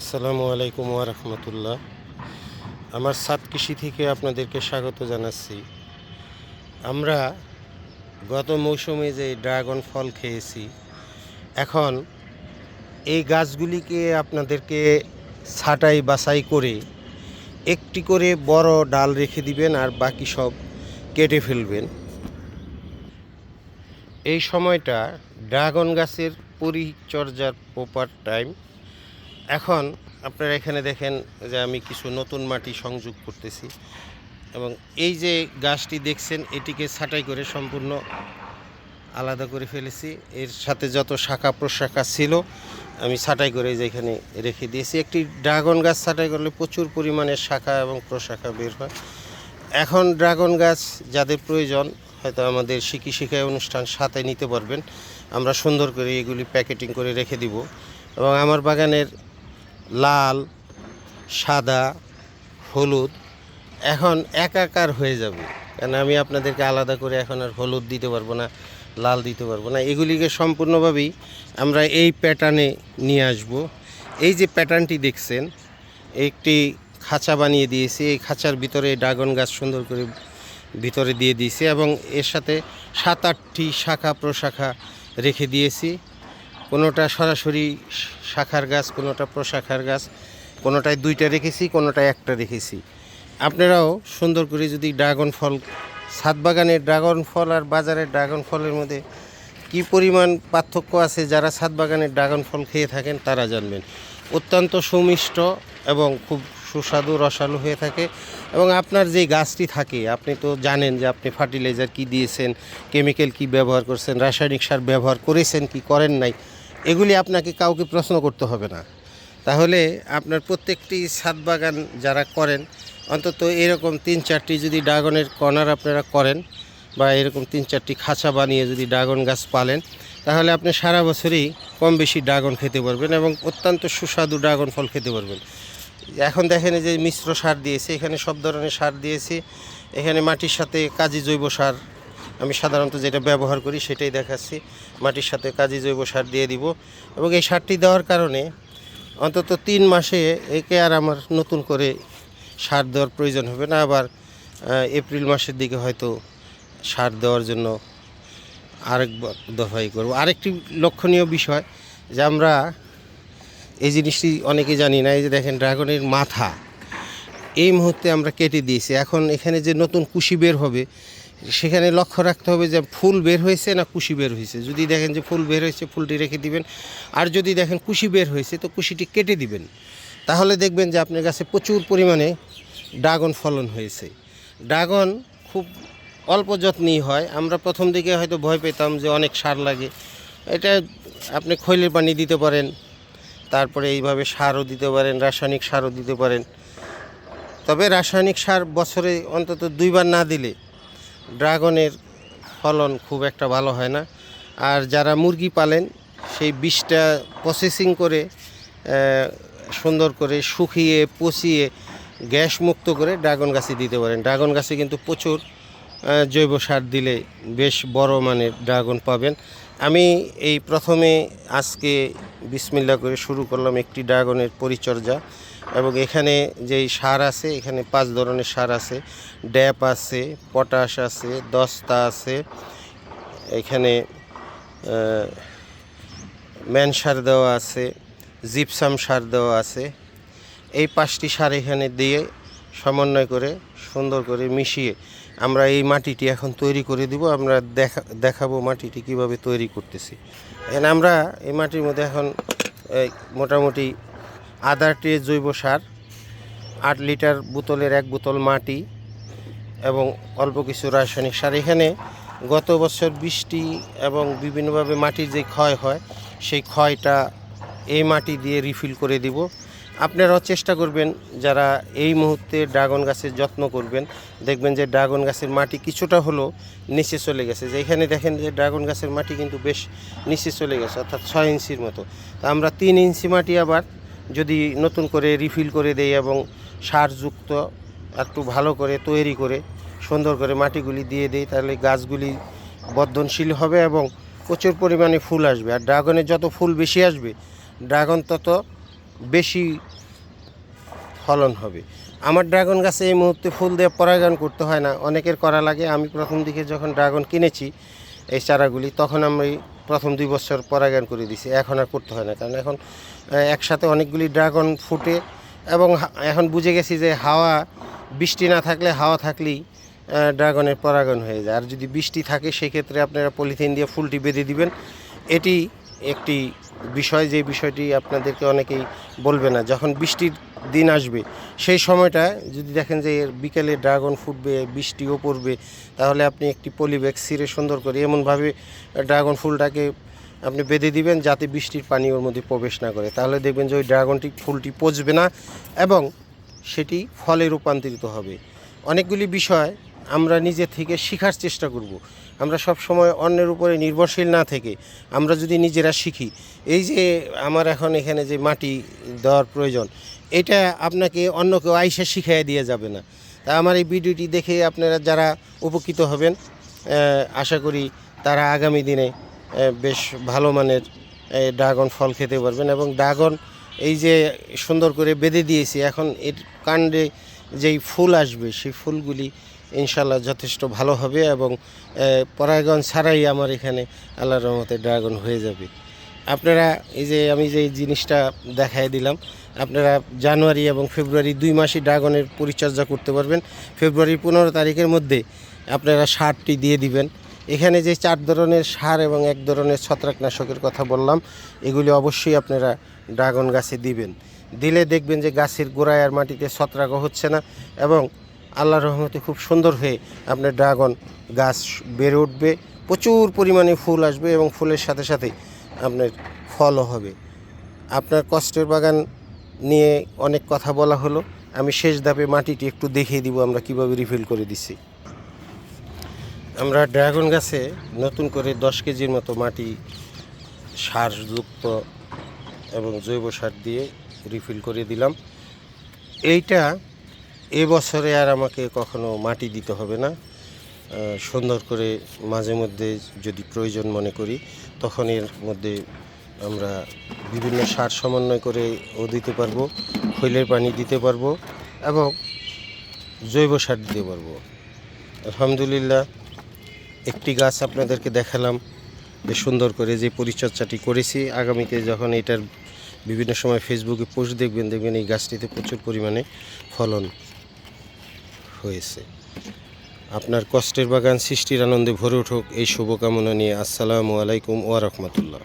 আসসালামু আলাইকুম ওরহমতুল্লাহ আমার সাত কৃষি থেকে আপনাদেরকে স্বাগত জানাচ্ছি। আমরা গত মৌসুমে যে ড্রাগন ফল খেয়েছি, এখন এই গাছগুলিকে আপনাদেরকে ছাটাই বাছাই করে একটি করে বড় ডাল রেখে দিবেন আর বাকি সব কেটে ফেলবেন। এই সময়টা ড্রাগন গাছের পরিচর্যার প্রপার টাইম এখন আপনারা এখানে দেখেন যে আমি কিছু নতুন মাটি সংযোগ করতেছি এবং এই যে গাছটি দেখছেন, এটিকে ছাঁটাই করে সম্পূর্ণ আলাদা করে ফেলেছি। এর সাথে যত শাখা প্রশাখা ছিল, আমি ছাঁটাই করে যে এখানে রেখে দিয়েছি। একটি ড্রাগন গাছ ছাঁটাই করলে প্রচুর পরিমাণে শাখা এবং প্রশাখা বের হয়। এখন ড্রাগন গাছ যাদের প্রয়োজন, হয়তো আমাদের শিকি শিখায় অনুষ্ঠান সাথে নিতে পারবেন। আমরা সুন্দর করে এগুলি প্যাকেটিং করে রেখে দিব। এবং আমার বাগানের লাল, সাদা, হলুদ। এখন একাকার হয়ে যাবে। কারণ আমি আপনাদেরকে আলাদা করে এখন আর হলুদ দিতে পারব না, লাল দিতে পারব না। এগুলিকে সম্পূর্ণভাবেই আমরা এই প্যাটার্নে নিয়ে আসব। এই যে প্যাটার্নটি দেখছেন, একটি খাঁচা বানিয়ে দিয়েছি। এই খাঁচার ভিতরে ড্রাগন গাছ সুন্দর করে ভিতরে দিয়ে দিয়েছি এবং এর সাথে সাত আটটি শাখা প্রশাখা রেখে দিয়েছি। কোনোটা সরাসরি শাখার গাছ, কোনোটা প্রশাখার গাছ, কোনোটায় দুইটা রেখেছি, কোনোটায় একটা রেখেছি। আপনারাও সুন্দর করে যদি ড্রাগন ফল, ছাদ বাগানের ড্রাগন ফল আর বাজারের ড্রাগন ফলের মধ্যে কি পরিমাণ পার্থক্য আছে যারা ছাদ বাগানের ড্রাগন ফল খেয়ে থাকেন তারা জানবেন। অত্যন্ত সুমিষ্ট এবং খুব সুস্বাদু রসালো হয়ে থাকে এবং আপনার যে গাছটি থাকে, আপনি তো জানেন যে আপনি ফার্টিলাইজার কি দিয়েছেন, কেমিক্যাল কি ব্যবহার করছেন, রাসায়নিক সার ব্যবহার করেছেন কি, করেন নাই এগুলি আপনাকে কাউকে প্রশ্ন করতে হবে না। তাহলে আপনার প্রত্যেকটি ছাদ বাগান যারা করেন, অন্তত এরকম তিন চারটি যদি ড্রাগনের কর্নার আপনারা করেন বা এরকম তিন চারটি খাঁচা বানিয়ে যদি ড্রাগন গাছ পালেন, তাহলে আপনি সারা বছরই কম বেশি ড্রাগন খেতে পারবেন এবং অত্যন্ত সুস্বাদু ড্রাগন ফল খেতে পারবেন। এখন দেখেন যে মিশ্র সার দিয়েছি, এখানে সব ধরনের সার দিয়েছি, এখানে মাটির সাথে কাজী জৈব সার আমি সাধারণত যেটা ব্যবহার করি সেটাই দেখাচ্ছি। মাটির সাথে কাজী জৈব সার দিয়ে দিব এবং এই সারটি দেওয়ার কারণে অন্তত তিন মাসে একে আর আমার নতুন করে সার দেওয়ার প্রয়োজন হবে না। আবার এপ্রিল মাসের দিকে হয়তো সার দেওয়ার জন্য আরেক দফাই করব। আরেকটি লক্ষণীয় বিষয় যে আমরা এই জিনিসটি অনেকে জানি না, এই যে দেখেন ড্রাগনের মাথা, এই মুহূর্তে আমরা কেটে দিয়েছি। এখন এখানে যে নতুন কুশি বের হবে সেখানে লক্ষ্য রাখতে হবে যে ফুল বের হয়েছে না কুশি বের হয়েছে। যদি দেখেন যে ফুল বের হয়েছে, ফুলটি রেখে দিবেন। আর যদি দেখেন কুশি বের হয়েছে, তো কুশিটি কেটে দিবেন। তাহলে দেখবেন যে আপনার কাছে প্রচুর পরিমাণে ড্রাগন ফলন হয়েছে। ড্রাগন খুব অল্প যত্নেই হয়। আমরা প্রথম দিকে হয়তো ভয় পেতাম যে অনেক সার লাগে। এটা আপনি খৈলের পানি দিতে পারেন, তারপরে এইভাবে সারও দিতে পারেন, রাসায়নিক সারও দিতে পারেন। তবে রাসায়নিক সার বছরে অন্তত দুইবার না দিলে ড্রাগনের ফলন খুব একটা ভালো হয় না। আর যারা মুরগি পালেন, সেই বিষটা প্রসেসিং করে সুন্দর করে শুকিয়ে, পচিয়ে, গ্যাস মুক্ত করে ড্রাগন গাছে দিতে পারেন। ড্রাগন গাছে কিন্তু প্রচুর জৈব সার দিলে বেশ বড় মানের ড্রাগন পাবেন। আমি এই প্রথমে আজকে বিসমিল্লা করে শুরু করলাম একটি ড্রাগনের পরিচর্যা এবং এখানে যেই সার আছে, এখানে পাঁচ ধরনের সার আছে। ড্যাপ আছে, পটাশ আছে, দস্তা আছে, এখানে ম্যান সার দেওয়া আছে, জিপসাম সার দেওয়া আছে। এই পাঁচটি সার এখানে দিয়ে সমন্বয় করে, সুন্দর করে মিশিয়ে আমরা এই মাটিটি এখন তৈরি করে দিব, আমরা দেখা, দেখাবো মাটিটি কীভাবে তৈরি করতেছি। এখানে আমরা এই মাটির মধ্যে এখন মোটামুটি আধা ট্রে জৈব সার, আট লিটার বোতলের এক বোতল মাটি এবং অল্প কিছু রাসায়নিক সার। এখানে গত বছর বৃষ্টি এবং বিভিন্নভাবে মাটির যে ক্ষয় হয়, সেই ক্ষয়টা এই মাটি দিয়ে রিফিল করে দিব। আপনারাও চেষ্টা করবেন যারা এই মুহূর্তে ড্রাগন গাছের যত্ন করবেন, দেখবেন যে ড্রাগন গাছের মাটি কিছুটা হলো নিচে চলে গেছে। যে এখানে দেখেন যে ড্রাগন গাছের মাটি কিন্তু বেশ নিচে চলে গেছে, অর্থাৎ ছয় ইঞ্চির মতো। তা আমরা তিন ইঞ্চি মাটি আবার যদি নতুন করে রিফিল করে দেই এবং সারযুক্ত একটু ভালো করে তৈরি করে সুন্দর করে মাটিগুলি দিয়ে দেই, তাহলে গাছগুলি বর্ধনশীল হবে এবং প্রচুর পরিমাণে ফুল আসবে। আর ড্রাগনের যত ফুল বেশি আসবে, ড্রাগন তত বেশি ফলন হবে। আমার ড্রাগন গাছে এই মুহূর্তে ফুল দিয়ে পরাগায়ন করতে হয় না। অনেকের করা লাগে। আমি প্রথম দিকে যখন ড্রাগন কিনেছি এই চারাগুলি, তখন আমি প্রথম দুই বছর পরাগায়ন করে দিছি এখন আর করতে হয় না। কারণ এখন একসাথে অনেকগুলি ড্রাগন ফুটে এবং এখন বুঝে গেছি যে হাওয়া, বৃষ্টি না থাকলে, হাওয়া থাকলেই ড্রাগনের পরাগায়ন হয়ে যায়। আর যদি বৃষ্টি থাকে, সেক্ষেত্রে আপনারা পলিথিন দিয়ে ফুলটি বেঁধে দিবেন। এটি একটি বিষয় যে বিষয়টি আপনাদেরকে অনেকেই বলবে না, যখন বৃষ্টির দিন আসবে, সেই সময়টা যদি দেখেন যে বিকেলে ড্রাগন ফুটবে বৃষ্টিও পড়বে, তাহলে আপনি একটি পলিব্যাগ সিরে সুন্দর করে এমনভাবে ড্রাগন ফুলটাকে আপনি বেঁধে দিবেন যাতে বৃষ্টির পানি ওর মধ্যে প্রবেশ না করে। তাহলে দেখবেন যে ওই ড্রাগনটি ফুলটি পচবে না এবং সেটি ফলে রূপান্তরিত হবে। অনেকগুলি বিষয় আমরা নিজে থেকে শেখার চেষ্টা করব। আমরা সব সময় অন্যের উপরে নির্ভরশীল না থেকে আমরা যদি নিজেরা শিখি। এই যে আমার এখন এখানে যে মাটি দেওয়ার প্রয়োজন, এটা আপনাকে অন্য কেউ আইসা শিখিয়ে দিয়ে যাবে না। তা আমার এই ভিডিওটি দেখে আপনারা যারা উপকৃত হবেন আশা করি তারা আগামী দিনে বেশ ভালো মানের ড্রাগন ফল খেতে পারবেন এবং ড্রাগন এই যে সুন্দর করে বেঁধে দিয়েছি, এখন এর কাণ্ডে যেই ফুল আসবে, সেই ফুলগুলি ইনশাল্লাহ যথেষ্ট ভালো হবে এবং পরাগন ছাড়াই আমার এখানে আল্লাহর রহমতে ড্রাগন হয়ে যাবে। আপনারা এই যে, আমি যে জিনিসটা দেখাই দিলাম, আপনারা জানুয়ারি এবং ফেব্রুয়ারি দুই মাসে ড্রাগনের পরিচর্যা করতে পারবেন। ফেব্রুয়ারি পনেরো তারিখের মধ্যে আপনারা সারটি দিয়ে দিবেন। এখানে যে চার ধরনের সার এবং এক ধরনের ছত্রাকনাশকের কথা বললাম, এগুলি অবশ্যই আপনারা ড্রাগন গাছে দিবেন। দিলে দেখবেন যে গাছের গোড়ায় আর মাটিতে ছত্রাকও হচ্ছে না এবং আল্লাহর রহমতে খুব সুন্দর হয়ে আপনার ড্রাগন গাছ বেড়ে উঠবে, প্রচুর পরিমাণে ফুল আসবে এবং ফুলের সাথে সাথে আপনার ফলও হবে। আপনার কষ্টের বাগান নিয়ে অনেক কথা বলা হলো। আমি শেষ ধাপে মাটিটি একটু দেখিয়ে দিব, আমরা কীভাবে রিফিল করে দিছি। আমরা ড্রাগন গাছে নতুন করে দশ কেজির মতো মাটি সারযুক্ত এবং জৈব সার দিয়ে রিফিল করে দিলাম। এইটা এবছরে আর আমাকে কখনো মাটি দিতে হবে না। সুন্দর করে মাঝে মধ্যে যদি প্রয়োজন মনে করি, তখন এর মধ্যে আমরা বিভিন্ন সার সমন্বয় করে ও দিতে পারব, খৈলের পানি দিতে পারব এবং জৈব সার দিতে পারব। আলহামদুলিল্লাহ, একটি গাছ আপনাদেরকে দেখালাম, বেশ সুন্দর করে যে পরিচর্যাটি করেছি। আগামীতে যখন এটার বিভিন্ন সময় ফেসবুকে পোস্ট দেখবেন দেখবেন এই গাছটিতে প্রচুর পরিমাণে ফলন হয়েছে। আপনার কষ্টের বাগান সৃষ্টির আনন্দে ভরে উঠুক এই শুভকামনা নিয়ে আসসালামু আলাইকুম ওয়া রাহমাতুল্লাহ।